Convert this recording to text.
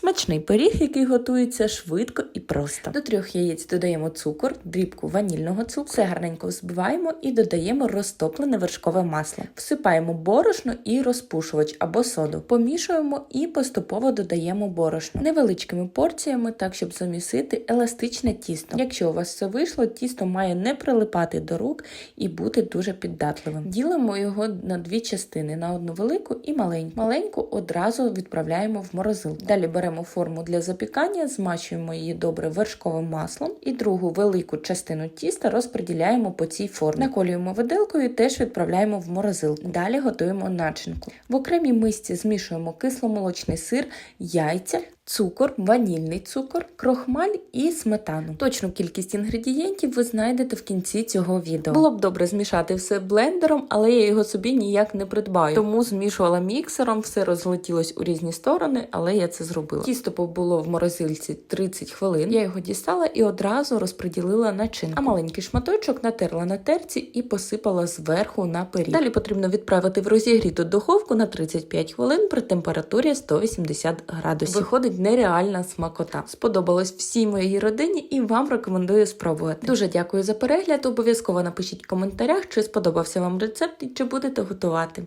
Смачний пиріг, який готується швидко і просто. До трьох яєць додаємо цукор, дрібку ванільного цукру, все гарненько взбиваємо і додаємо розтоплене вершкове масло. Всипаємо борошно і розпушувач або соду. Помішуємо і поступово додаємо борошно невеличкими порціями, так щоб замісити еластичне тісто. Якщо у вас все вийшло, тісто має не прилипати до рук і бути дуже піддатливим. Ділимо його на дві частини: на одну велику і маленьку. Маленьку одразу відправляємо в морозилку. Далі беремо форму для запікання, змачуємо її добре вершковим маслом і другу велику частину тіста розподіляємо по цій формі. Наколюємо виделкою і теж відправляємо в морозилку. Далі готуємо начинку. В окремій мисці змішуємо кисломолочний сир, яйця. Цукор, ванільний цукор, крохмаль і сметану. Точну кількість інгредієнтів ви знайдете в кінці цього відео. Було б добре змішати все блендером, але я його собі ніяк не придбаю. Тому змішувала міксером, все розлетілось у різні сторони, але я це зробила. Тісто побуло в морозильці 30 хвилин. Я його дістала і одразу розподілила начинку. А маленький шматочок натерла на терці і посипала зверху на пиріг. Далі потрібно відправити в розігріту духовку на 35 хвилин при температурі 180 градусів. Нереальна смакота. Сподобалось всій моїй родині і вам рекомендую спробувати. Дуже дякую за перегляд. Обов'язково напишіть в коментарях, чи сподобався вам рецепт і чи будете готувати.